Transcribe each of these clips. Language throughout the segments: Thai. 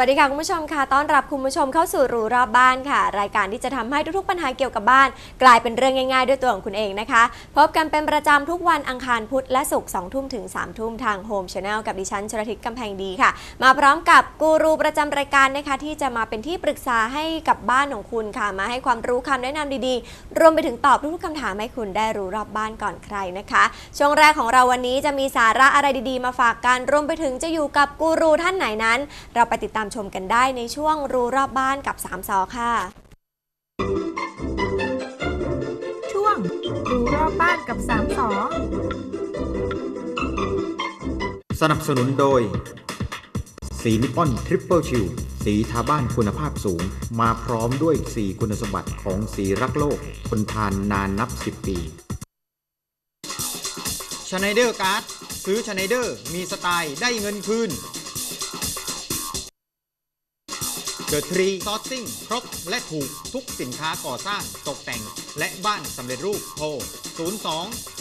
สวัสดีค่ะคุณผู้ชมค่ะต้อนรับคุณผู้ชมเข้าสู่รู้รอบบ้านค่ะ รายการที่จะทำให้ทุกๆปัญหาเกี่ยวกับบ้าน กลายเป็นเรื่องง่ายๆ ด้วยตัวของคุณเองนะคะ พบกันเป็นประจำทุกวันอังคารพุธและศุกร์2ทุ่มถึง3ทุ่มทางโฮมช n แนลกับดิฉันชลทิศกำแพงดีค่ะ มาพร้อมกับกูรูประจำรายการนะคะ ที่จะมาเป็นที่ปรึกษาให้กับบ้านของคุณค่ะ มาให้ความรู้คำแนะนำดีๆ รวมไปถึงตอบทุกๆคำถามให้คุณได้รู้รอบบ้านก่อนใครนะคะ ช่วงแรกของเราวันนี้จะมีสาระอะไรดีๆ มาฝากกันรวมไปถึงจะอยู่กับกูรูท่านไหนนั้น เราไปติดตามชมกันได้ในช่วงรู้รอบบ้านกับ3ซอค่ะ ช่วงรู้รอบบ้านกับสามสอสนับสนุนโดย สีนิปปอนทริปเปิลชิลสีทาบ้านคุณภาพสูง มาพร้อมด้วย4คุณสมบัติของสีรักโลกทนทานนานนับ 10 ปีชไนเดอร์การ์ดซื้อชไนเดอร์มีสไตล์ได้เงินคืน The Tree Sourcing ครบและถูกทุกสินค้าก่อสร้างตกแต่ง และบ้านสำเร็จรูปโทร 02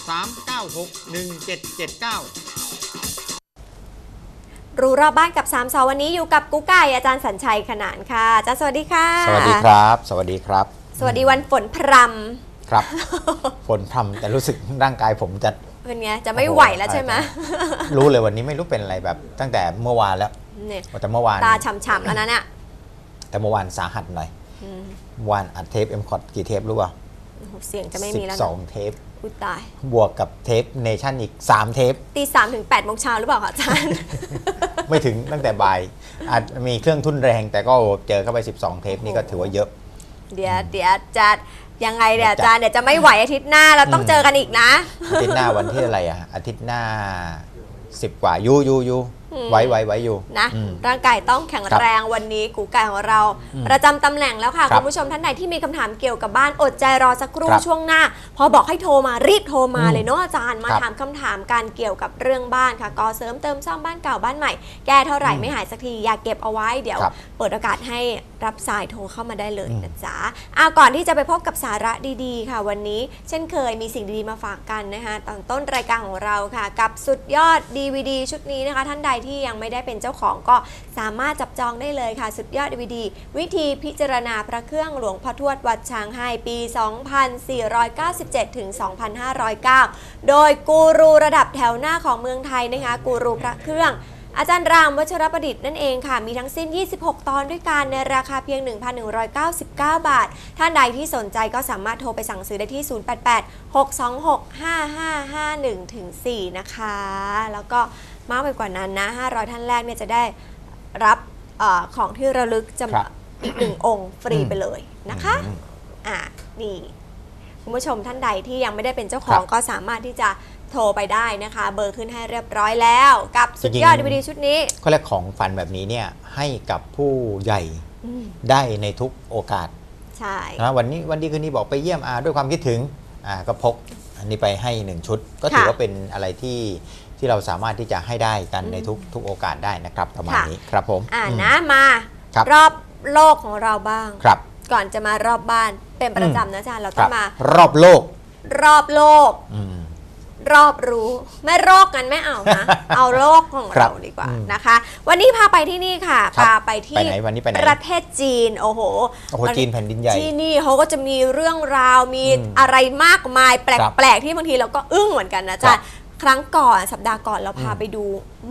396 1779รู้รอบบ้านกับ3ซอวันนี้อยู่กับกุ๊กไก่อาจารย์สัญชัยขนานค่ะอาจารย์สวัสดีค่ะ สวัสดีครับ สวัสดีครับ สวัสดีวันฝนพรครับ ฝนพรำแต่รู้สึกร่างกายผมจะำเป็นไงจะไม่ไหวแล้วใช่ไหมรู้เลยวันนี้ไม่รู้เป็นอะไรแบบ ตั้งแต่เมื่อวานแล้วเนี่ยแต่เมื่อวานตาฉ่ำๆแล้วนะเนี่ย แต่เมื่อวานสาหัสหน่อยอืมเมื่อวานอัดเทปเอ็มคอร์ดกี่เทปรู้ป่ะโอ้โหเสียงจะไม่สิมีบแล้วสนะองเทปอุ้ยตาย บวกกับเทปเนชั่นอีก 3 เทป ตีสามถึงแปดโมงเช้าหรือเปล่าคะอาจารย์ ไม่ถึงตั้งแต่บ่าย อาจมีเครื่องทุนแรงแต่ก็เจอเข้าไป 12 เทปนี่ก็ถือว่าเยอะ เดี๋ยวเดี๋ยวจะยังไงเดี๋ยวเดี๋ยวจะอาจารย์เดี๋ยวจะไม่ไหวอาทิตย์หน้าเราต้องอืมเจอกันอีกนะ อาทิตย์หน้าวันที่อะไรอะอาทิตย์หน้า 10 กว่ายูยูยู อืมไว้ไว้ไว้อยู่ นะอืมร่างกายต้องแข็งครับแรงวันนี้กูไก่ของเราอืมประจำตำแหน่งแล้วค่ะครัคุบณผู้ชมท่านใดที่มีคำถามเกี่ยวกับบ้านอดใจรอสักครู่ครับช่วงหน้า พอบอกให้โทรมารีบโทรมาอืมเลยเนาะอาจารย์มาครับถามคำถามการเกี่ยวกับเรื่องบ้านค่ะก่อเสริมเติมซ่อมบ้านเก่าบ้านใหม่ แก้เท่าไหร่อืมไม่หายสักทีอย่าเก็บเอาไว้เดี๋ยวครับเปิดโอกาสให้รับสายโทรเข้ามาได้เลยอืมนะจ๊ะอ้าวก่อนที่จะไปพบกับสาระดีๆ ค่ะวันนี้ เช่นเคยมีสิ่งดีๆมาฝากกันนะคะตอนต้นรายการของเราค่ะ กับสุดยอด DVD ชุดนี้นะคะ ท่านใดที่ยังไม่ได้เป็นเจ้าของก็สามารถจับจองได้เลยค่ะ สุดยอด DVD วิธีพิจารณาพระเครื่องหลวงพ่อทวดวัดช้างให้ปี 2497 ถึง 2509 โดยกูรูระดับแถวหน้าของเมืองไทยนะคะกูรูพระเครื่อง อาจารย์รามวัชรประดิษฐ์นั่นเองค่ะ มีทั้งสิ้น 26 ตอนด้วยกันในราคาเพียง 1,199 บาท ท่านใดที่สนใจก็สามารถโทรไปสั่งซื้อได้ที่ 088 626 5551ถึง4นะคะ แล้วก็มากไปกว่านั้นนะ 500 ท่านแรกเนี่ยจะได้รับเออของที่ระลึกจำครับอีกหนึ่งองค์ฟรีไปเลยนะคะอืมอะนี่คุณผู้ชมท่านใดที่ยังไม่ได้เป็นเจ้าของครับก็สามารถที่จะ โทรไปได้นะคะ เบอร์ขึ้นให้เรียบร้อยแล้ว กับสุดยอดจริงๆดีวดีชุดนี้เขาเรียกของฝันแบบนี้เนี่ยให้กับผู้ใหญ่อืมได้ในทุกโอกาสใช่ นะวันนี้วันดีคืนนี้บอกไปเยี่ยมอาด้วยความคิดถึงอ่าก็พกอันนี้ไปให้หนึ่งชุด ก็ถือว่าเป็นอะไรที่ที่เราสามารถที่จะให้ได้กันในทุกทุกโอกาสได้นะครับประมาณนี้ครับผมอ่าอืมนะมาครับรอบโลกของเราบ้าง ครับ ก่อนจะมารอบบ้านเป็นประจำนะอาจารย์เราคต้อรับงมารอบโลกรอบโลก อืม รอบรู้ไม่โรคกันไม่เอานะ เอาโลกของครัเราบดีกว่าอืมนะคะ วันนี้พาไปที่นี่ค่ะครับพาไปที่ไปไหนวันนี้ไปไหนประเทศจีน โอ้โหโอ้โหจีนแผ่นดินใหญ่ที่นี่เขาก็จะมีเรื่องราวมีอืมอะไรมากมายแครับปลกๆที่บางทีเราก็อึ้งเหมือนกันนะอาจารย์ครั้งก่อนสัปดาห์ก่อนเราพาอืมไปดู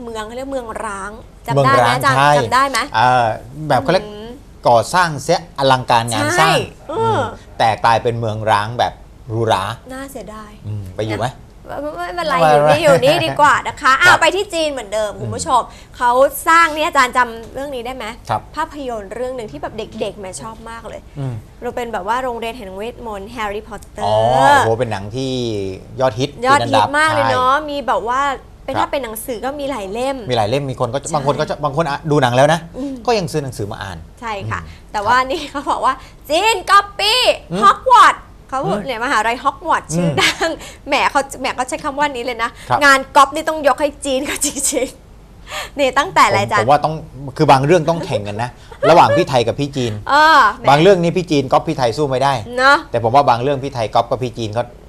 เมืองเขาเรียกเมืองร้างจำเมืองได้ไหมร้างอาจารย์ใช่จำได้ไหมอ่าแบบเขาเรียกอืมก่อสร้างเสียอลังการงานสร้างใช่เอออืมแต่กลายเป็นเมืองร้างแบบหรูหราน่าเสียดายอืมไปอยู่ไหม ไม่ไม่เป็นไรไม่อยู่เป็นไรนี่อยู่นี่ดีกว่านะคะครัอ้าวบไปที่จีนเหมือนเดิมคุณผู้ชมเขาสร้างเนี่ยอาจารย์จำเรื่องนี้ได้ไหมครับภาพยนตร์เรื่องหนึ่งที่แบบเด็กๆแม่ชอบมากเลยอืมเราเป็นแบบว่าโรงเรียนแห่งเวทมนต์แฮร์รี่พอตเตออ๋อร์โอ้โหเป็นหนังที่ยอดฮิตยอดติฮิตมากเลยใช่เนาะมีแบบว่าเป็นครับถ้าเป็นหนังสือก็มีหลายเล่ม มีหลายเล่มมีคนก็ใช่บางคนก็จะบางคนอะดูหนังแล้วนะอืมก็ยังซื้อหนังสือมาอ่าน ใช่ค่ะอืมแต่ว่านี่เขาบอกว่าจีนก๊อปปี้อืมฮอกวอตส์ เขาอืมเนี่ยมหาลัยฮอกวอตส์ชื่ออมดังแหมเขาแหมเขาใช้คำว่านี้เลยนะครับงานก๊อปนี่ต้องยกให้จีนเขาจริงๆนี่ตั้งแต่อะไรผมอาจารผย์มว่าต้องคือบางเรื่องต้องแข่งกันนะ ระหว่างพี่ไทยกับพี่จีนเออแหมบางเรื่องนี่พี่จีนก๊อปพี่ไทยสู้ไม่ได้เนาะแต่ผมว่าบางเรื่องพี่ไทยก๊อปกับพี่จีนก็หา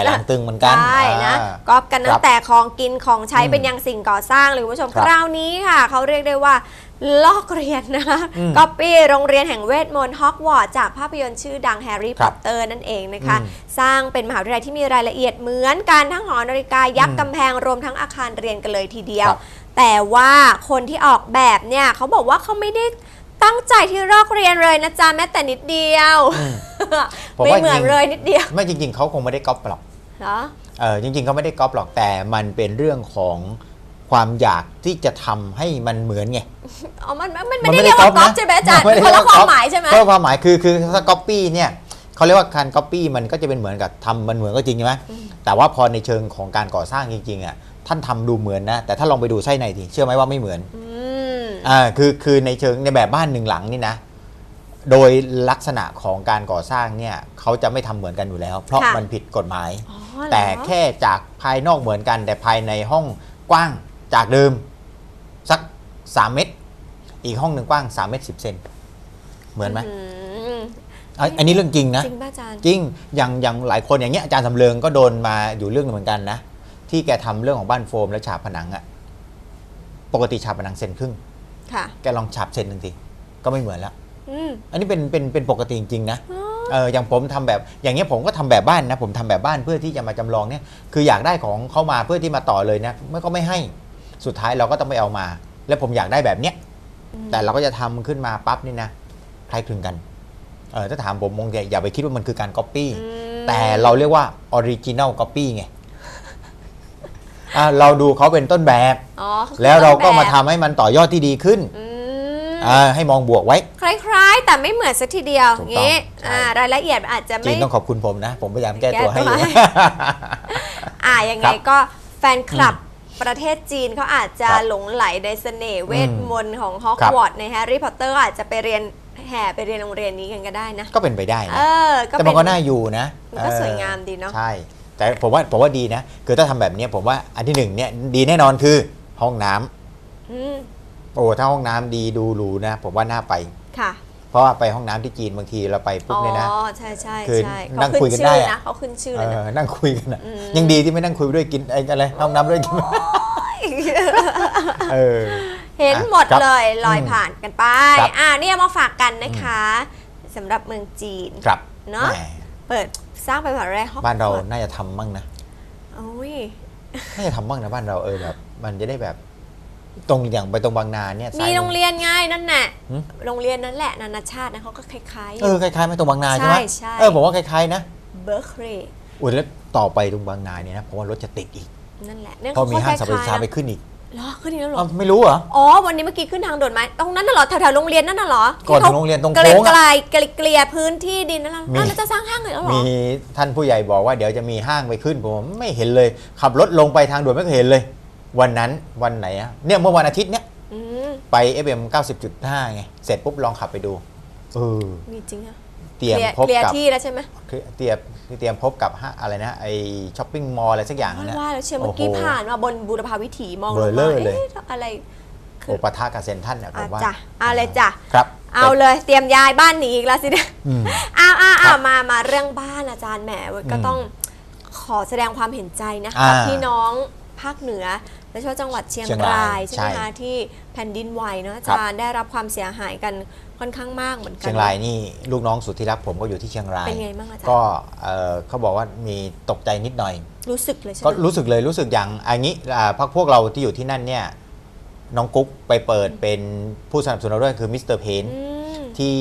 ยหลังตึงเหมือนกันใช่นะอ่าก๊อปกันตั้ครังบแต่ของกินของใช้อืมเป็นยังสิ่งก่อสร้างเลยคุณผู้ชมครับคราวนี้ค่ะเขาเรียกได้ว่าลอกเรียนนะคะอืมก๊อปปี้โรงเรียนแห่งเวทมนต์ฮอกวอตส์จากภาพยนตร์ชื่อดังแฮร์รี่คพรัอบตเตอร์นั่นเองนะคะอืมสร้างเป็นมหาวิทยาลัยที่มีรายละเอียดเหมือนกันทั้งหอนาฬิกายักอืษ์มกำแพงรวมทั้งอาคารเรียนกันเลยทีเดียวครับแต่ว่าคนที่ออกแบบเนี่ยเขาบอกว่าเขาไม่ได้ ตั้งใจที่ลอกเรียนเลยนะจ๊ะแม้แต่นิดเดียว อืมผมไม่ว่าเหมือนจริง เลยนิดเดียวไม่จริง ๆเขาคงไม่ได้ก๊อปหรอก เหรอ เออจริงๆเขาไม่ได้ก๊อปหรอกแต่มันเป็นเรื่องของความอยากที่จะทำให้มันเหมือนไงอ๋อ มันมันมันไม่ได้เรียกว่าก๊อปใช่ไหมอาจารย์ไม่ได้คนละเรียกความก๊อปหมายใช่ไหม เพราะความหมายคือคือถ้าก๊อปปี้เนี่ยเขาเรียกว่าการก๊อปปี้มันก็จะเป็นเหมือนกับทำมันเหมือนก็จริงใช่ไหมแต่ว่าพอในเชิงของการก่อสร้างจริงๆอะท่านทำดูเหมือนนะแต่ถ้าลองไปดูไส้ในทีเชื่อไหมว่าไม่เหมือน อืม อ่าคือคือในเชิงในแบบบ้านหนึ่งหลังนี่นะ โดยลักษณะของการก่อสร้างเนี่ยเขาจะไม่ทำเหมือนกันอยู่แล้ว เพราะค่ะ มันผิดกฎหมาย อ๋อเหรอแต่แค่จากภายนอกเหมือนกัน แต่ภายในห้องกว้างจากเดิม สัก 3 เมตร อีกห้องหนึ่งกว้าง 3 เมตร 10 เซนเหมือนไหมอืมอะอันนี้เรื่องจริงนะ จริงป่ะอาจารย์ จริงอย่างอย่างหลายคนอย่างเงี้ยอาจารย์สำเริงก็โดนมาอยู่เรื่องหนึ่งเหมือนกันนะ ที่แกทำเรื่องของบ้านโฟมและฉาบผนังอะปกติฉาบผนังเซนครึ่ง ค่ะ แกลองฉาบเซนหนึ่งทีก็ไม่เหมือนแล้วอืมอันนี้เป็นเป็นเป็นปกติจริงๆนะอ๋อเอออย่างผมทำแบบอย่างเงี้ยผมก็ทำแบบบ้านนะผมทำแบบบ้านเพื่อที่จะมาจำลองเนี่ยคืออยากได้ของเข้ามาเพื่อที่มาต่อเลยนะมันก็ไม่ให้สุดท้ายเราก็ต้องไปเอามา แล้วผมอยากได้แบบเนี้ยแต่เราก็จะทำขึ้นมาปั๊บนี่นะคล้ายคลึงกันเออถ้าถามผมมองอย่าอย่าไปคิดว่ามันคือการก๊อปปี้อืมแต่เราเรียกว่าออริจินัลก๊อปปี้ไง อะเราดูเขาเป็นต้นแบบ อ๋อคือแล้วเราก็ต้นแบบมาทำให้มันต่อยอดที่ดีขึ้นอืมอ่าให้มองบวกไว้ คล้ายๆ แต่ไม่เหมือนสักทีเดียวถูกต้องงี้ใช่ อ่ารายละเอียดอาจจะจริไม่งต้องขอบคุณผมนะ ผมพยายามแก้ตัวให้อยู่ แก้ตัวให้อ่ายังไงครับก็แฟนคลับประเทศจีนเขาอาจจะครับหลงไหลในเสน่ห์เวทมนต์ของฮอกครับ วอตส์ในแฮร์รี่พอตเตอร์อาจจะไปเรียนแห่ไปเรียนโรงเรียนนี้กันก็ได้นะ ก็เป็นไปได้เอนะอแต่มันก็น่าอยู่นะมันก็เออสวยงามดีเนาะ ใช่ แต่ผมว่าผมว่าดีนะคือถ้าทำแบบเนี้ยผมว่าอันที่หนึ่งเนี่ยดีแน่นอนคือห้องน้ำอืมโอ้ถ้าห้องน้ำดีดูหรูนะ ผมว่าน่าไปค่ะ เพราะว่าไปห้องน้ำที่จีนบางทีเราไปปุ๊บอ๋อเนี่ยนะใช่ใช่คือใช่นั่เขางคุขึ้ยนกันชื่ได้ออะนะเขาขึ้นชื่อเอเลยนะอนั่งคุยกันอะอืมยังดีที่ไม่นั่งคุยด้วยกินไอ้อะไรห้องน้ำด้วยกินเออเห็นหมดครับเลยลอยอืมผ่านกันไปครับอ่าเนี่ยมาฝากกันนะคะสำหรับเมืองจีนครับเนอะแหมเปิด สร้างไปแบบแรกฮอกวอตส์บ้านเราน่าจะทำบ้างนะโอ้ยน่าจะทำบ้างนะบ้านเราเออแบบ มันจะได้แบบ ตรงอย่างไปตรงบางนาเนี่ยมีซ้ายโรงเรียนไงนั่นแหละหืมโรงเรียนนั้นแหละนานาชาตินะเขาก็คล้ายๆอเอยู่อคล้ายๆไหมตรงบางนาใช่ไหมใช่ใช่เออผมว่าคล้ายๆนะเบอร์เครย์อุ้ยแล้วต่อไปตรงบางนาเนี่ยนะผมว่ารถจะติดอีกนั่นแหละเนี่ยเพราะมีห้างสรรพคสิล้นยๆค้าไปนะขึ้นอีก เหรอขึ้นอีกแล้วเหรออ้าวไม่รู้เหรอ อ๋อ วันนี้เมื่อกี้ขึ้นทางด่วนไม้ตรงนั้นน่ะเหรอ แถวๆโรงเรียนนั่นน่ะเหรอก่อนถึงโรงเรียนตรงโค้งอะไกลๆไกลๆเกลี่ยพื้นที่ดินนั่นน่ะมี อ้าวแล้วจะสร้างห้างเลยแล้วเหรอมีท่านผู้ใหญ่บอกว่าเดี๋ยวจะมีห้างไปขึ้นผมไม่เห็นเลย ขับรถลงไปทางด่วนไม่เคยเห็นเลย วันนั้นวันไหนอะเนี่ยเมื่อวันอาทิตย์เนี่ยอืมไป FM 90.5ไงเสร็จปุ๊บลองขับไปดูเออมีจริงอะเตรียมเคลียร์พบเคลียร์กับที่แล้วใช่ไหม เตรียม เตรียมพบกับห้างอะไรนะไอช้อปปิ้งมอลล์อะไรสักอย่างว่านะว่าแล้วเชียวเมื่อกี้โอ้โหผ่านมาบนบูรพาวิถีมองลเบงอร์เลมาอร์เลยเอ๊ะอะไรโอปะทะกับเซนทรันเนี่ยผอะมว่าจ้ะเอาเลยจ้ะครับ เอาเลยเตรียมย้ายบ้านหนีอีกแล้วสิเนี่ยอืมอ้าวอ้าวครัอ้าวบมามาเรื่องบ้านอาจารย์แหมก็อืมต้องขอแสดงความเห็นใจนะอ่ากับพี่น้องภาคเหนือและเฉพาะจังหวัดเชียงเชียงรารายยใช่ไหมใช่คะที่แผ่นดินไหวเนอะอาครับจารย์ได้รับความเสียหายกัน ค่อนข้างมากเหมือนกัเชียงรายนี่ลูกน้องสุดที่รักผมก็อยู่ที่เชียงราย เป็นไงบ้างอาจารก็ย์เอ่อเขาบอกว่ามีตกใจนิดหน่อย รู้สึกเลยใช่ไหก็มรู้สึกเลยรู้สึกอย่างอันนี้อ่าพักพวกเราที่อยู่ที่นั่นเนี่ยน้องกุ๊กไปเปิดเป็นผู้สนับสนุนเราด้วยคือมิสเตอร์เพนอืมที่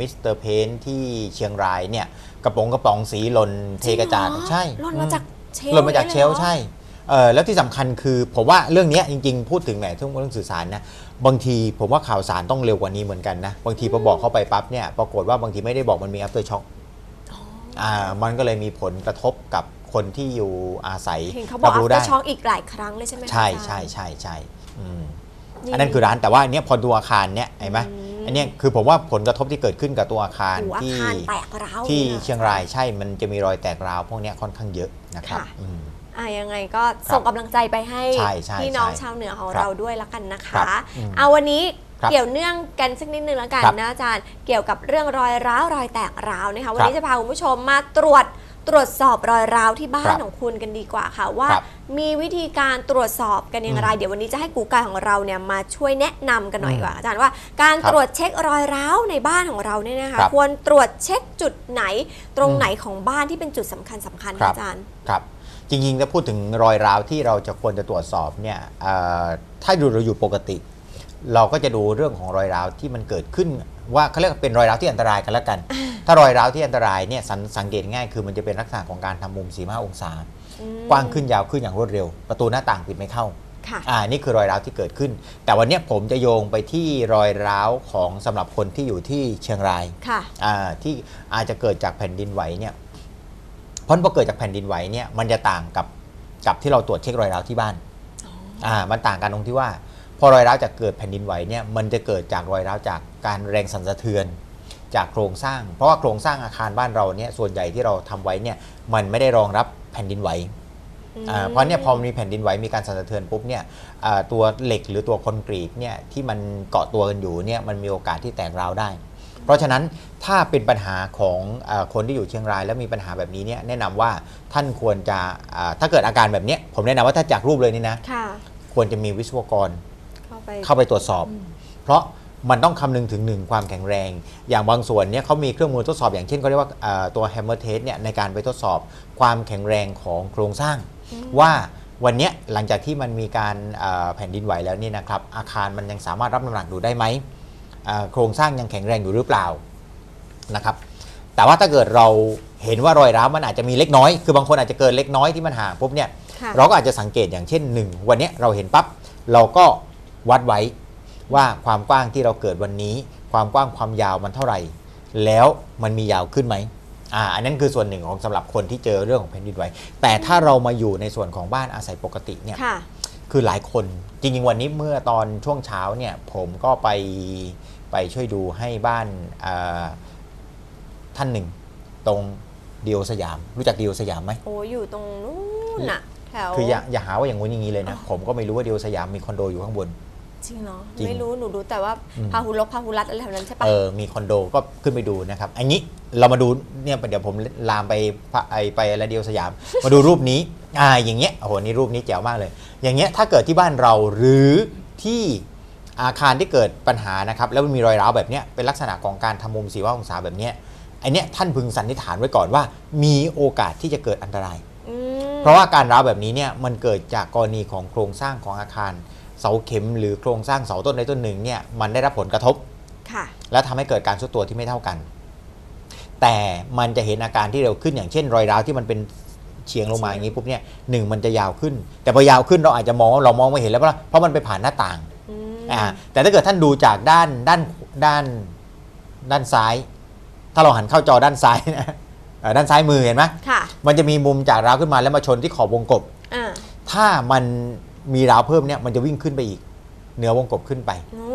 มิสเตอร์เพนที่เชียงรายเนี่ยกระป๋องกระป๋องสีหล่นเทกระจาดจริงเหรอใช่หล่นมาจากเชลฟ์หล่นมาจากเชลฟ์นี่ยหรอใช่ เออแล้วที่สำคัญคือผมว่าเรื่องเนี้ยจริงๆ พูดถึงแหมทุกเรื่องสื่อสารนะบางทีผมว่าข่าวสารต้องเร็วกว่านี้เหมือนกันนะบางทีพอบอกเข้าไปปั๊บเนี่ยปรากฏว่าบางทีไม่ได้บอกมันมี after shock อ่ามันก็เลยมีผลกระทบกับคนที่อยู่อาศัยเห็นเขาบอกรัรู้อัได้ช็อกอีกหลายครั้งเลยใช่ไหมคะใช่อาจารย์ใช่ใช่ใช่อืมนี่อันนั้นคือร้านแต่ว่าอันเนี้ยพอดูอาคารเนี้ยเห็นไหมอืมอันเนี้ยคือผมว่าผลกระทบที่เกิดขึ้นกับตัวอาคารโอ้โหอาที่คารแตกร้าวที่ลอะเชียงรายใช่มันจะมีรอยแตกร้าวพวกเนี้ยค่อนข้างเยอะนะครับค่ะ อืมอะยังไงก็ส่งกำลังใจไปให้ใช่ใช่พี่น้องใช่ชาวเหนือของครับเราด้วยละกันนะครัคะ บอืมเอาวันนี้ครับเกี่ยวเนื่องกันสักนิดนึงแล้วกันครับนะอาจารย์ เกี่ยวกับเรื่องรอยร้าวรอยแตกร้าวนะคะวันครับนี้จะพาคุณผู้ชมมาตรวจตรวจสอบรอยร้าวที่บ้าครันบของคุณกันดีกว่าค่ะว่า ครับมีวิธีการตรวจสอบกันอย่างไรอืมเดี๋ยววันนี้จะให้กูกายของเราเนี่ยมาช่วยแนะนำกันหน่อยอืมดีกว่าอาจารย์ว่าการครับตรวจเช็ครอยร้าวในบ้านของเราเนี่ยนะคะ ครับควรตรวจเช็คจุดไหนตรงอืม ไหนของบ้านที่เป็นจุดสำคัญสำคัญครับอาจารย์ ครับ จริงๆถ้าพูดถึงรอยร้าวที่เราจะควรจะตรวจสอบเนี่ยเอ่อถ้าดูเราอยู่ปกติ เราก็จะดูเรื่องของรอยร้าวที่มันเกิดขึ้น ว่าเขาเรียกว่าเป็นรอยร้าวที่อันตรายกันแล้วกัน ถ้ารอยร้าวที่อันตรายเนี่ยสังสังเกตง่ายคือมันจะเป็นลักษณะของการทำมุม4 5องศาอืมกว้างขึ้นยาวขึ้นอย่างรวดเร็ว ประตูหน้าต่างปิดไม่เข้าค่ะอ่านี่คือรอยร้าวที่เกิดขึ้น แต่วันเนี้ยผมจะโยงไปที่รอยร้าวของสำหรับคนที่อยู่ที่เชียงรายค่ะอ่าที่อาจจะเกิดจากแผ่นดินไหวเนี่ยเพ ราะพอเกิดจากแผ่นดินไหวเนี่ยมันจะต่างกับกับที่เราตรวจเช็ครอยร้าวที่บ้านอ่ามันต่างกันตรงที่ว่า พอรอยร้าวจากเกิดแผ่นดินไหวเนี่ยมันจะเกิดจากรอยร้าวจากการแรงสั่นสะเทือนจากโครงสร้าง เพราะว่าโครงสร้างอาคารบ้านเราเนี่ยส่วนใหญ่ที่เราทำไว้เนี่ยมันไม่ได้รองรับแผ่นดินไหวอ่าเพราะเนี่ยพอมีแผ่นดินไหวมีการสั่นสะเทือนปุ๊บเนี่ยอ่าตัวเหล็กหรือตัวคอนกรีตเนี่ยที่มันเกาะตัวกันอยู่เนี่ยมันมีโอกาสที่แตกร้าวได้ เพราะฉะนั้นถ้าเป็นปัญหาของอาคนที่อยู่เชียงราย แล้วมีปัญหาแบบนี้เนี่ยแนะนำว่าท่านควรจะอ่าถ้าเกิดอาการแบบเนี้ยผมแนะนำว่าถ้าจากรูปเลยนี่นะค่ะควรจะมีวิศวกรเข้าไปเข้าไปตรวจสอบ เพราะมันต้องคำนึงถึงหนึ่งความแข็งแรง อย่างบางส่วนเนี่ยเขามีเครื่องมือทดสอบอย่างเช่นเขาเรียกว่าอ่าตัว hammer test เนี่ยในการไปทดสอบความแข็งแรงของโครงสร้าง ว่าวันเนี้ยหลังจากที่มันมีการอ่าแผ่นดินไหวแล้วเนี่ยนะครับอาคารมันยังสามารถรับน้ำหนักดูได้ไหมอ่า โครงสร้างยังแข็งแรงอยู่หรือเปล่านะครับแต่ว่าถ้าเกิดเราเห็นว่ารอยร้าวมันอาจจะมีเล็กน้อย คือบางคนอาจจะเกินเล็กน้อยที่มันห่างปุ๊บเนี่ยค่ะเราก็อาจจะสังเกตอย่างเช่นหนึ่งวันเนี้ยเราเห็นปั๊บเราก็วัดไว้ว่าความกว้างที่เราเกิดวันนี้ ความกว้างความยาวมันเท่าไหร่ แล้วมันมียาวขึ้นไหมอ่าอันนั้นคือส่วนหนึ่งของสำหรับคนที่เจอเรื่องของแผ่นดินไหวแต่ถ้าเรามาอยู่ในส่วนของบ้านอาศัยปกติเนี่ย ค่ะคือหลายคนจริงๆวันนี้เมื่อตอนช่วงเช้าเนี่ยผมก็ไปไปช่วยดูให้บ้านอ่าท่านหนึ่ง ตรงเดียวสยาม รู้จักเดียวสยามไหมโอ้อยู่ตรงนู้นน่ะแถวคืออย่าอย่าหาว่าอย่างงู้นอย่างนี้เลยนะ ผมก็ไม่รู้ว่าเดียวสยามมีคอนโดอยู่ข้างบน จริงเหรอจริงไม่รู้หนูรู้แต่ว่าอืมพาหุลกพาหุรัตอะไรแถวนั้นใช่ปะเออมีคอนโดก็ขึ้นไปดูนะครับอันนี้เรามาดูเนี่ยเดี๋ยวผมลามไปพระไอไปอะไรเดียวสยาม มาดูรูปนี้อ่าอย่างเงี้ยโอ้โหนี่รูปนี้แจ๋วมากเลย อย่างเงี้ยถ้าเกิดที่บ้านเราหรือที่อาคารที่เกิดปัญหานะครับแล้วมันมีรอยร้าวแบบเนี้ยเป็นลักษณะของการทำมุมสีว่าองศาแบบเนี้ยไอเนี้ยท่านพึงสันนิษฐานไว้ก่อนว่า มีโอกาสที่จะเกิดอันตราย อืมเพราะว่าการร้าวแบบนี้เนี่ยมันเกิดจากกรณีของโครงสร้างของอาคาร เสาเข็ม หรือโครงสร้างเสาต้นใดต้นหนึ่งเนี่ยมันได้รับผลกระทบ ค่ะ และทำให้เกิดการซุดตัวที่ไม่เท่ากัน แต่มันจะเห็นอาการที่เร็วขึ้นอย่างเช่น รอยร้าวที่มันเป็น เฉียงลงมาอย่างนี้ปุ๊บเนี่ยหนึ่งมันจะยาวขึ้น แต่พอยาวขึ้นเราอาจจะมองว่าเรามองไม่เห็นแล้วเพราะเพราะมันไปผ่านหน้าต่างอืมอ่าแต่ถ้าเกิดท่านดูจากด้านด้านด้านด้านซ้าย ถ้าเราหันเข้าจอด้านซ้ายนะเอ่อด้านซ้ายมือเห็นไหมค่ะมันจะมีมุมจากร้าวขึ้นมาแล้วมาชนที่ขอบวงกบอ่าถ้ามันมีราวเพิ่มเนี่ยมันจะวิ่งขึ้นไปอีกเหนือวงกบขึ้นไปโอ้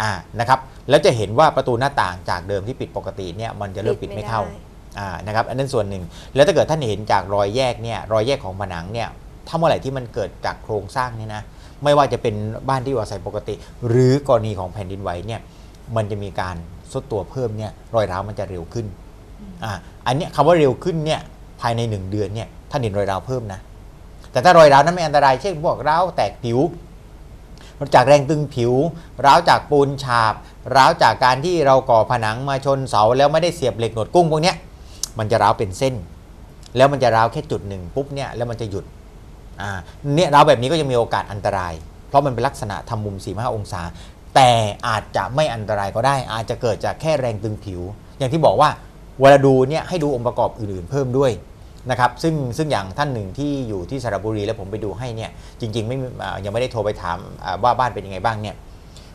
อ่านะครับ แล้วจะเห็นว่าประตูหน้าต่างจากเดิมที่ปิดปกติเนี่ยมันจะเริ่มปิดไม่เข้าปิดไม่ได้อ่า นะครับอันนั้นส่วนหนึ่ง แล้วถ้าเกิดท่านเห็นจากรอยแยกเนี่ยรอยแยกของผนังเนี่ยถ้าเมื่อไหร่ที่มันเกิดจากโครงสร้างเนี่ยนะไม่ว่าจะเป็นบ้านที่อยู่อาศัยปกติ หรือกรณีของแผ่นดินไหวเนี่ยมันจะมีการซุดตัวเพิ่มเนี่ยรอยร้าวมันจะเร็วขึ้นอ่าอันนี้คำว่าเร็วขึ้นเนี่ยภายในหนึ่งเดือนเนี่ยท่านเห็นรอยร้าวเพิ่มนะแต่ถ้ารอยร้าวนั้นไม่อันตรายเช่นพวกร้าวแตกผิวจากแรงตึงผิว ร้าวจากปูนฉาบ ร้าวจากการที่เราก่อผนังมาชนเสาแล้วไม่ได้เสียบเหล็กหนวดกุ้งพวกเนี้ย มันจะร้าวเป็นเส้น แล้วมันจะร้าวแค่จุดหนึ่งปุ๊บเนี่ยแล้วมันจะหยุดอ่าเนี่ยร้าวแบบนี้ก็จะมีโอกาสอันตราย เพราะมันเป็นลักษณะทำมุม 45 องศา แต่อาจจะไม่อันตรายก็ได้ อาจจะเกิดจากแค่แรงตึงผิว อย่างที่บอกว่าเวลาดูเนี่ยให้ดูองค์ประกอบอื่นๆ เพิ่มด้วยนะครับซึ่งซึ่งอย่างท่านหนึ่งที่อยู่ที่สระบุรีแล้วผมไปดูให้เนี่ยจริง ๆ ไม่มีอ่ายังไม่ได้โทรไปถามว่าบ้านเป็นยังไงบ้างเนี่ย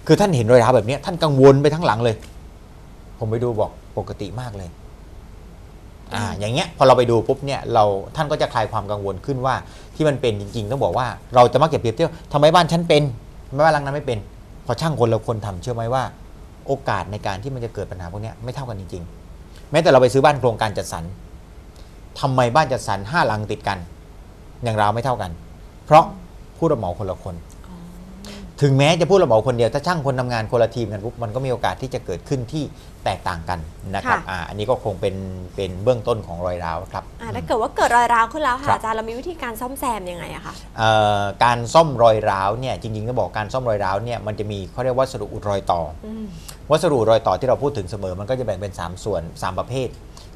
คือท่านเห็นรอยร้าวแบบเนี้ยท่านกังวลไปทั้งหลังเลย ผมไปดูบอกปกติมากเลย อ่าอย่างเงี้ยพอเราไปดูปุ๊บเนี่ยเราท่านก็จะคลายความกังวลขึ้นว่าที่มันเป็นจริงๆต้องบอกว่าเราจะมักจะเปรียบเทียบทำไมบ้านฉันเป็นทำไมบ้านหลังนั้นไม่เป็น พอช่างคนเราคนทำเชื่อไหมว่า โอกาสในการที่มันจะเกิดปัญหาพวกนี้ไม่เท่ากันจริงๆ แม้แต่เราไปซื้อบ้านโครงการจัดสรรทำไมบ้านจัดสรรห้าหลังติดกัน อย่างเราไม่เท่ากัน เพราะผู้รับเหมาคนละคน ถึงแม้จะผู้รับเหมาคนเดียวถ้าช่างคนทำงานคนละทีมกันปุ๊บมันก็มีโอกาสที่จะเกิดขึ้นที่แตกต่างกันนะครับค่ะอ่าอันนี้ก็คงเป็นเป็นเบื้องต้นของรอยร้าวครับอ่าถ้าเกิดว่าเกิดรอยร้าวขึ้นแล้วครัค่ะบอาจารย์เรามีวิธีการซ่อมแซมยังไงอะคะเอ่อการซ่อมรอยร้าวเนี่ยจริงๆต้องบอกการซ่อมรอยร้าวเนี่ยมันจะมีเขาเรียกวัสดุอุดรอยต่ออืมวัสดุรอยต่อที่เราพูดถึงเสมอมันก็จะแบ่งเป็น 3 ส่วน 3 ประเภท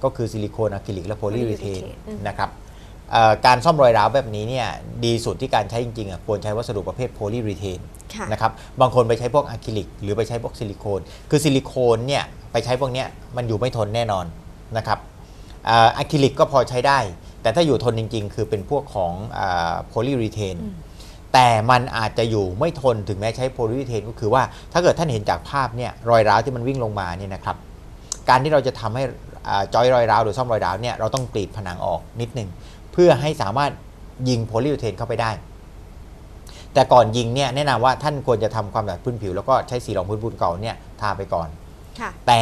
ก็คือซิลิโคนอะคริลิกและโพลีรีเทน polyurethane อืมนะครับเอ่อ การซ่อมรอยร้าวแบบนี้เนี่ยดีสุดที่การใช้จริงๆอะควรใช้วัสดุประเภทโพลีรีเทนค่ะนะครับบางคนไปใช้พวกอะคริลิก หรือไปใช้พวกซิลิโคน คือซิลิโคนเนี่ยไปใช้พวกเนี้ยมันอยู่ไม่ทนแน่นอนนะครับเอ่ออะคริลิกก็พอใช้ได้ แต่ถ้าอยู่ทนจริง ๆ คือเป็นพวกของโพลีรีเทนอืมแต่มันอาจจะอยู่ไม่ทนถึงแม้ใช้โพลีรีเทนก็คือว่าถ้าเกิดท่านเห็นจากภาพเนี่ยรอยร้าวที่มันวิ่งลงมาเนี่ยนะครับการที่เราจะทำให้อ่าจอยรอยร้าวหรือซ่อมรอยร้าวเนี่ยเราต้องกรีดผนังออกนิดนึง เพื่อให้สามารถยิงโพลียูเทนเข้าไปได้ แต่ก่อนยิงเนี่ยแนะนำว่าท่านควรจะทำความสะอาดพื้นผิว แล้วก็ใช้สีรองพื้นปูนเก่าเนี่ยทาไปก่อนค่ะแต่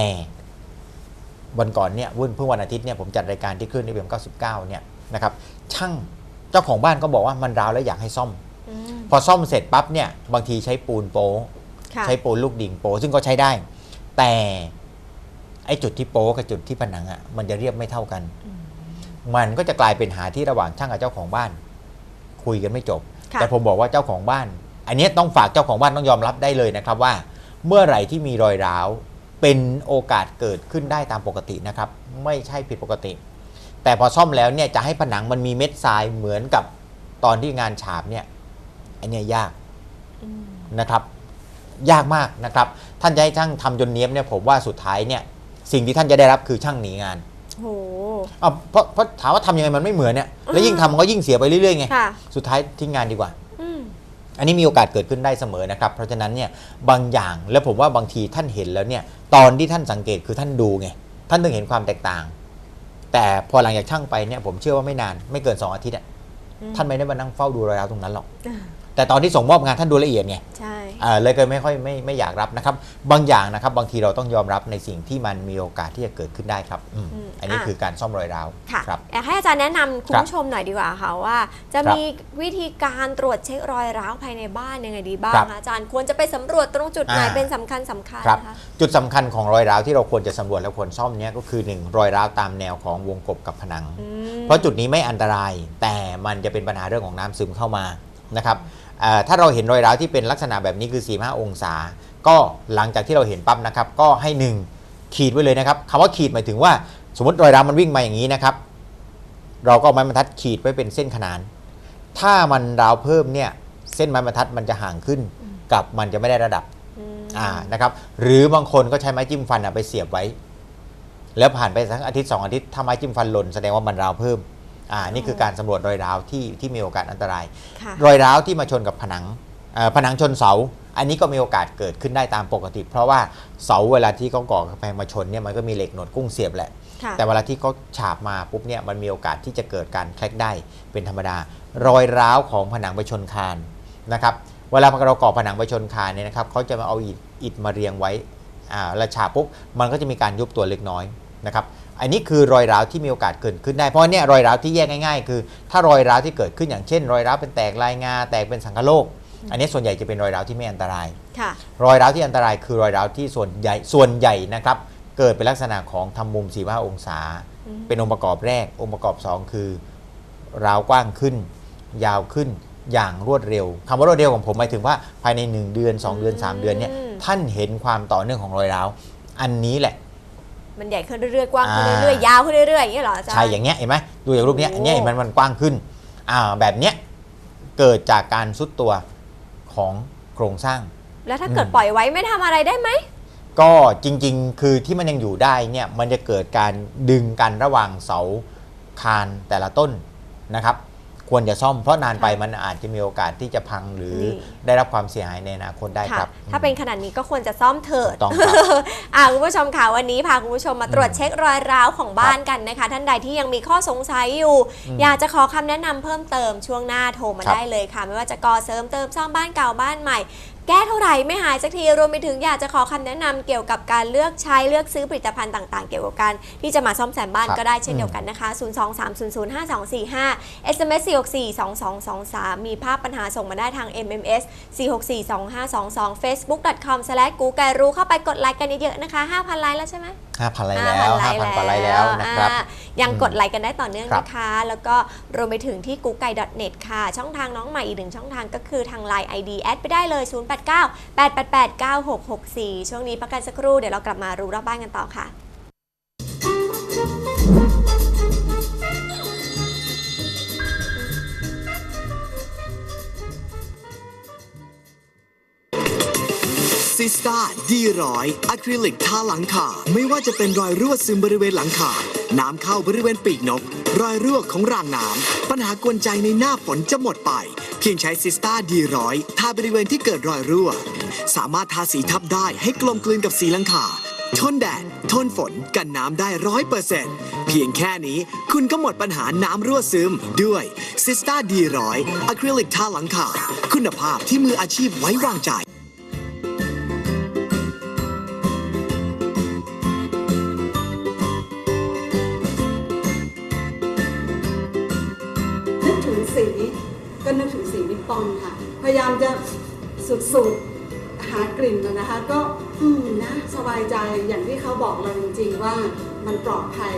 วันก่อนเนี่ยวุ่นเพิ่งวันอาทิตย์เนี่ยผมจัดรายการที่คลื่นที่เบียม99 เนี่ยนะครับช่างเจ้าของบ้านก็บอกว่ามันร้าวแล้วอยากให้ซ่อมอืมพอซ่อมเสร็จปั๊บเนี่ยบางทีใช้ปูนโป๊ะค่ะใช้ปูนลูกดิ่งโป๊ซึ่งก็ใช้ได้ แต่ไอ้จุดที่โป๊กับจุดที่ผนังอะ่ะมันจะเรียบไม่เท่ากันอื มมันก็จะกลายเป็นหาที่ระหว่างช่างกับเจ้าของบ้าน คุยกันไม่จบค่ะแต่ผมบอกว่าเจ้าของบ้าน อันเนี้ยต้องฝากเจ้าของบ้านต้องยอมรับได้เลยนะครับว่า เมื่อไหร่ที่มีรอยร้าวเป็นโอกาสเกิดขึ้นได้ตามปกตินะครับ ไม่ใช่ผิดปกติ แต่พอซ่อมแล้วเนี่ยจะให้ผนังมันมีเม็ดทรายเหมือนกับตอนที่งานฉาบเนี่ยอันเนี้ยยากอืมนะครับ ยากมากนะครับ ท่านจะให้ช่างทำจนเนี้ยบเนี่ยผมว่าสุดท้ายเนี่ย สิ่งที่ท่านจะได้รับคือช่างหนีงานโห อ้าวเพราะเพราะถามว่าทำยังไงมันไม่เหมือนเนี่ยแล้วยิ่งทำมันก็ยิ่งเสียไปเรื่อยๆไงค่ะ สุดท้ายทิ้งงานดีกว่า อืม อันนี้มีโอกาสเกิดขึ้นได้เสมอนะครับ เพราะฉะนั้นเนี่ยบางอย่างแล้วผมว่าบางทีท่านเห็นแล้วเนี่ยตอนที่ท่านสังเกตคือท่านดูไงท่านต้องเห็นความแตกต่าง แต่พอหลังจากช่างไปเนี่ยผมเชื่อว่าไม่นานไม่เกิน 2 อาทิตย์อะอืมท่านไม่ได้มานั่งเฝ้าดูรอยร้าวตรงนั้นหรอก อ่า แต่ตอนที่ส่งมอบงานท่านดูละเอียดไงใช่อ่าเลยก็ไม่ค่อยไม่ไม่อยากรับนะครับ บางอย่างนะครับ บางทีเราต้องยอมรับในสิ่งที่มันมีโอกาสที่จะเกิดขึ้นได้ครับอืมอืมอันนี้อะคือการซ่อมรอยร้าวค่ะครับอยากให้อาจารย์แนะนำคุณครับผู้ชมหน่อยดีกว่าค่ะว่า จะครับมีวิธีการตรวจเช็ครอยร้าวภายในบ้านยังไงดีบ้างครับคะอาจารย์ควรจะไปสำรวจตรงจุดไหนอ่าเป็นสำคัญสำคัญครับนะคะจุดสำคัญของรอยร้าวที่เราควรจะสำรวจและควรซ่อมเนี่ยก็คือ 1 รอยร้าวตามแนวของวงกบกับผนังอืมเพราะจุดนี้ไม่อันตราย แต่มันจะเป็นปัญหาเรื่องของน้ำซึมเข้ามานะครับอ่า ถ้าเราเห็นรอยร้าวที่เป็นลักษณะแบบนี้คือ45องศา ก็หลังจากที่เราเห็นปั๊บนะครับ ก็ให้ 1 ขีดไว้เลยนะครับคำว่าขีดหมายถึงว่า สมมติรอยร้าวมันวิ่งมาอย่างนี้นะครับ เราก็ไม้บรรทัดขีดไว้เป็นเส้นขนาน ถ้ามันร้าวเพิ่มเนี่ยเส้นไม้บรรทัดมันจะห่างขึ้นกับมันจะไม่ได้ระดับอ่านะครับหรือบางคนก็ใช้ไม้จิ้มฟันไปเสียบไว้ แล้วผ่านไปสักอาทิตย์สองอาทิตย์ถ้าไม้จิ้มฟันหล่นแสดงว่ามันร้าวเพิ่ม อ่านี่คือการสำรวจรอยร้าวที่ที่มีโอกาสอันตราย ค่ะรอยร้าวที่มาชนกับผนังเอ่อผนังชนเสา อันนี้ก็มีโอกาสเกิดขึ้นได้ตามปกติ เพราะว่าเสาเวลาที่เขาก่อกำแพงมาชนเนี่ยมันก็มีเหล็กหนวดกุ้งเสียบแหละ ค่ะแต่เวลาที่เขาฉาบมาปุ๊บเนี่ยมันมีโอกาสที่จะเกิดการแคลกได้เป็นธรรมดา รอยร้าวของผนังไปชนคานนะครับเวลาเราก่อผนังไปชนคานเนี่ยนะครับเขาจะมาเอาอิฐอิฐมาเรียงไว้อ่าแล้วฉาบปุ๊บมันก็จะมีการยุบตัวเล็กน้อยนะครับ อันนี้คือรอยร้าวที่มีโอกาสเกิดขึ้นได้ เพราะเนี่ยรอยร้าวที่แยกง่าย ๆ คือ ถ้ารอยร้าวที่เกิดขึ้นอย่างเช่น รอยร้าวเป็นแตกลายงาแตกเป็นสังคโลก อันนี้ส่วนใหญ่จะเป็นรอยร้าวที่ไม่อันตรายค่ะรอยร้าวที่อันตรายคือรอยร้าวที่ส่วนใหญ่ส่วนใหญ่นะครับเกิดเป็นลักษณะของทำมุม45องศาอืมเป็นองค์ประกอบแรก องค์ประกอบ 2 คือร้าวกว้างขึ้น ยาวขึ้นอย่างรวดเร็วคำว่ารวดเร็วของผมหมายถึงว่าภายใน 1 เดือน 2 เดือน 3 เดือนเนี่ยท่านเห็นความต่อเนื่องของรอยร้าว อันนี้แหละ มันใหญ่ขึ้นเรื่อยๆกว้างขึ้นอ่าเรื่อยๆยาวขึ้นเรื่อยๆอย่างนี้เหรออาจารย์ใช่อย่างเงี้ยเห็นไหมดูจากรูปเนี้ยโอ้อันเนี้ยเห็นมันมันกว้างขึ้นอ่าแบบเนี้ยเกิดจากการซุดตัวของโครงสร้าง แล้วถ้าเกิดอืมปล่อยไว้ไม่ทำอะไรได้ไหมก็จริงๆ คือที่มันยังอยู่ได้เนี่ยมันจะเกิดการดึงกันระหว่างเสาคานแต่ละต้นนะครับ ควรจะซ่อมเพราะนานไปค่ะมันอาจจะมีโอกาสที่จะพังหรือนี่ได้รับความเสียหายในอนาคตได้คค่ะรับ ถ้าเป็นขนาดนี้ก็ควรจะซ่อมเถิดถูกต้องครับอ่าคุณผู้ชมค่ะวันนี้พาคุณผู้ชมมาตรวจอืมเช็ครอยร้าวของบ้านกันนะคะ ท่านใดที่ยังมีข้อสงสัยอยู่อืมอยากจะขอคำแนะนำเพิ่มเติมช่วงหน้าโทรมาครับได้เลยค่ะ ไม่ว่าจะก่อเสริมเติมซ่อมบ้านเก่าบ้านใหม่แก้เท่าไหร่ไม่หายสักทีรวมไปถึงอยากจะขอคำแนะนำเกี่ยวกับการเลือกใช้เลือกซื้อผลิตภัณฑ์ต่าง ๆ เกี่ยวกับการที่จะมาซ่อมแซมบ้านครับก็ได้เช่นเดียวกันนะคะ 023005245 SMS 4642223 มีภาพปัญหาส่งมาได้ทาง MMS 4642522 facebook.com g ูไกรู้เข้าไปกดไลค์กันเยอะๆนะคะ 5,000 ไลค์แล้วใช่ไหม ห้าพันไลค์แล้วห้าพันกว่าไลค์แล้วนะครับอ่ายังกดไลค์กันได้ต่อเนื่องครับนะคะ แล้วก็รวมไปถึงที่ g o o g l e n e t ค่ะ ช่องทางน้องใหม่อีกหนึ่งช่องทางก็คือทาง Line ID แอดไปได้เลย 089 888 9664 ช่วงนี้พักกันสักครู่ เดี๋ยวเรากลับมารู้รอบบ้านกันต่อค่ะ สตาดีร้อยอะคริลิกทาหลังคาไม่ว่าจะเป็นรอยรั่วซึมบริเวณหลังคาน้ำเข้าบริเวณปีกนก รอยรั่วของรางน้ำปัญหากวนใจในหน้าฝนจะหมดไป เพียงใช้ซิสตาดีร้อยทาบริเวณที่เกิดรอยรั่ว สามารถทาสีทับได้ให้กลมกลืนกับสีหลังคาทนแดด ทนฝน กันน้ำได้ร้อยเปอร์เซ็นต์เพียงแค่นี้คุณก็หมดปัญหาน้ำรั่วซึมด้วยซิสตาดีร้อยอะคริลิกทาหลังคาคุณภาพที่มืออาชีพไว้วางใจ สุดๆ หากลิ่นนะนะคะ ก็อืมนะสบายใจอย่างที่เขาบอกเราจริงๆว่ามันปลอดภัย